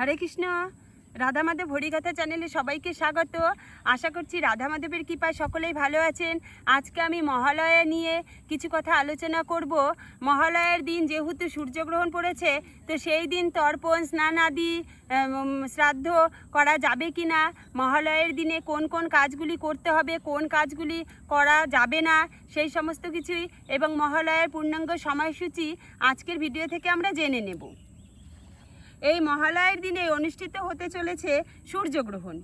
হরে কৃষ্ণ। রাধা মাধব হরিকথা চ্যানেলে সবাইকে স্বাগত। আশা করছি রাধা মাধবের কৃপায় সকলেই ভালো আছেন। আজকে আমি মহালয়া নিয়ে কিছু কথা আলোচনা করব। মহালয়ার দিন যেহেতু সূর্যগ্রহণ পড়েছে, তো সেই দিন তর্পণ, স্নান আদি শ্রাদ্ধ করা যাবে কি না মহালয়ের দিনে কোন কোন কাজগুলি করতে হবে, কোন কাজগুলি করা যাবে না, সেই সমস্ত কিছুই এবং মহালয়ার পূর্ণাঙ্গ সময়সূচি আজকের ভিডিও থেকে আমরা জেনে নেব। এই মহালয়ের দিনে অনুষ্ঠিত হতে চলেছে সূর্যগ্রহণ।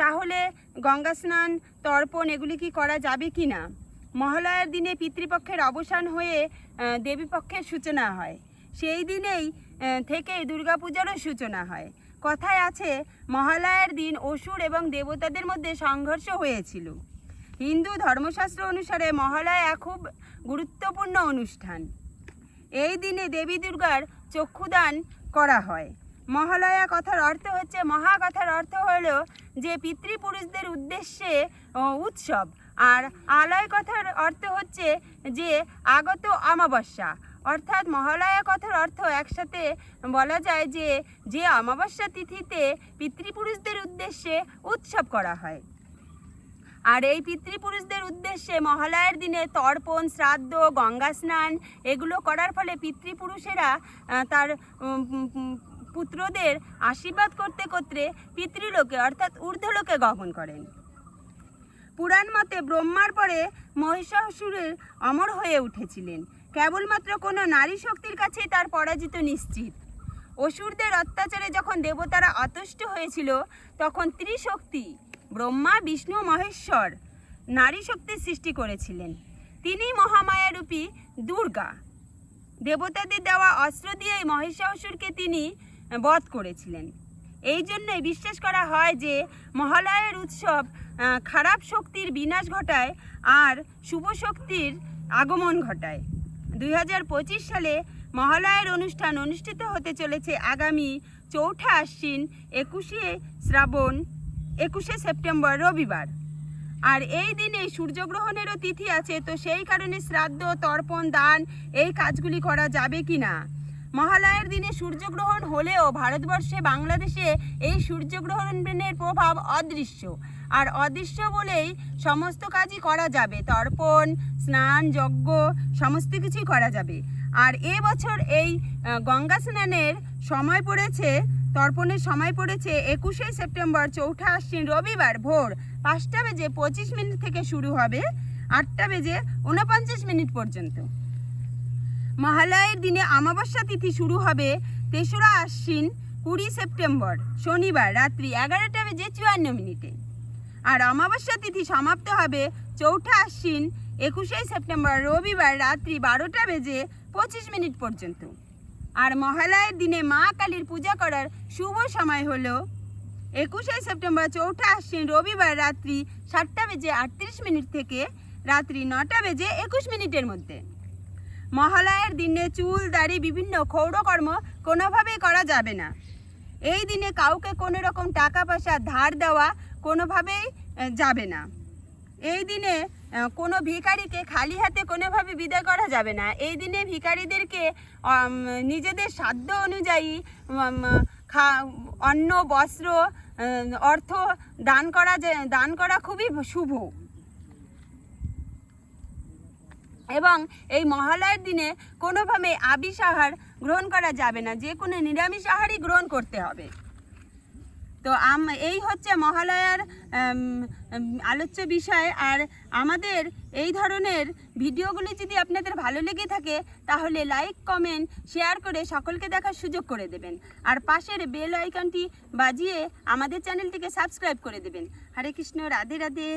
তাহলে গঙ্গা স্নান, তর্পণ, এগুলি কি করা যাবে কি না? মহালয়ার দিনে পিতৃপক্ষের অবসান হয়ে দেবীপক্ষের সূচনা হয়। সেই দিনেই থেকেই দুর্গাপূজারও সূচনা হয়। কথায় আছে, মহালয়ার দিন অসুর এবং দেবতাদের মধ্যে সংঘর্ষ হয়েছিল। হিন্দু ধর্মশাস্ত্র অনুসারে মহালয়া খুব গুরুত্বপূর্ণ অনুষ্ঠান। এই দিনে দেবী দুর্গার চক্ষুদান করা হয়। মহালয়া কথার অর্থ হচ্ছে মহা কথার অর্থ হলো যে পিতৃপুরুষদের উদ্দেশ্যে উৎসব। আর আলয় কথার অর্থ হচ্ছে যে আগত অমাবস্যা। অর্থাৎ মহালয়া কথার অর্থ একসাথে বলা যায় যে যে অমাবস্যা তিথিতে পিতৃপুরুষদের উদ্দেশ্যে উৎসব করা হয়। আর এই পিতৃপুরুষদের উদ্দেশ্যে মহালয়ার দিনে তর্পণ, শ্রাদ্ধ, গঙ্গা স্নান, এগুলো করার ফলে পিতৃপুরুষেরা তার পুত্রদের আশীর্বাদ করতে করতে পিতৃলোকে অর্থাৎ ঊর্ধ্বলোকে গমন করেন। পুরাণ মতে ব্রহ্মার পরে মহিষাসুরের অমর হয়ে উঠেছিলেন। কেবলমাত্র কোনো নারী শক্তির কাছেই তার পরাজিত নিশ্চিত। অসুরদের অত্যাচারে যখন দেবতারা অতুষ্ট হয়েছিল, তখন ত্রিশক্তি ব্রহ্মা, বিষ্ণু, মহেশ্বর নারী শক্তির সৃষ্টি করেছিলেন। তিনি মহামায়ারূপী দুর্গা। দেবতাদের দেওয়া অস্ত্র দিয়েই মহিষাসুরকে তিনি বধ করেছিলেন। এই জন্যই বিশ্বাস করা হয় যে মহালয়ের উৎসব খারাপ শক্তির বিনাশ ঘটায় আর শুভ শক্তির আগমন ঘটায়। দুই হাজার পঁচিশ সালে মহালয়ের অনুষ্ঠান অনুষ্ঠিত হতে চলেছে আগামী চৌঠা আশ্বিন একুশে শ্রাবণ একুশে সেপ্টেম্বর, রবিবার। আর এই দিনে সূর্যগ্রহণেরও তিথি আছে, তো সেই কারণে শ্রাদ্ধ, তর্পণ, দান, এই কাজগুলি করা যাবে কি না মহালয়ার দিনে সূর্যগ্রহণ হলেও ভারতবর্ষে বাংলাদেশে এই সূর্যগ্রহণের প্রভাব অদৃশ্য। আর অদৃশ্য বলেই সমস্ত কাজই করা যাবে। তর্পণ, স্নান, যজ্ঞ, সমস্ত কিছুই করা যাবে। আর এবছর এই গঙ্গা স্নানের সময় পড়েছে তর্পণের সময় পড়েছে একুশে সেপ্টেম্বর চৌঠা আশ্বিন রবিবার ভোর পাঁচটা বেজে পঁচিশ মিনিট থেকে শুরু হবে আটটা বেজে উনপঞ্চাশ মিনিট পর্যন্ত। মহালয়ের দিনে অমাবস্যা তিথি শুরু হবে তেসরা আশ্বিন কুড়ি সেপ্টেম্বর, শনিবার রাত্রি এগারোটা বেজে চুয়ান্ন মিনিটে। আর অমাবস্যা তিথি সমাপ্ত হবে চৌঠা আশ্বিন একুশে সেপ্টেম্বর রবিবার রাত্রি বারোটা বেজে পঁচিশ মিনিট পর্যন্ত। আর মহালয়ের দিনে মা কালীর পূজা করার শুভ সময় হলো একুশে সেপ্টেম্বর চৌঠা আশ্বিন রবিবার রাত্রি সাতটা বেজে আটত্রিশ মিনিট থেকে রাত্রি নটা বেজে একুশ মিনিটের মধ্যে। মহালয়ার দিনে চুল, দাড়ি, বিভিন্ন ক্ষৌরকর্ম কোনোভাবেই করা যাবে না। এই দিনে কাউকে কোনো রকম টাকা পয়সা ধার দেওয়া কোনোভাবেই যাবে না। এই দিনে কোনো ভিখারিকে খালি হাতে কোনোভাবে বিদায় করা যাবে না। এই দিনে ভিখারিদেরকে উম, নিজেদের সাধ্য অনুযায়ী খা- অন্ন বস্ত্র অর্থ দান করা দান করা খুবই শুভ। এবং এই মহালয়ের দিনে কোনোভাবে আবিষ আহার গ্রহণ করা যাবে না। যে কোনো নিরামিষ আহারই গ্রহণ করতে হবে। তো আম এই হচ্ছে মহালয়ার আলোচ্য বিষয়। আর আমাদের এই ধরনের ভিডিওগুলি যদি আপনাদের ভালো লেগে থাকে, তাহলে লাইক, কমেন্ট, শেয়ার করে সকলকে দেখার সুযোগ করে দেবেন। আর পাশের বেল আইকনটি বাজিয়ে আমাদের চ্যানেলটিকে সাবস্ক্রাইব করে দেবেন। হরে কৃষ্ণ, রাধে রাধে।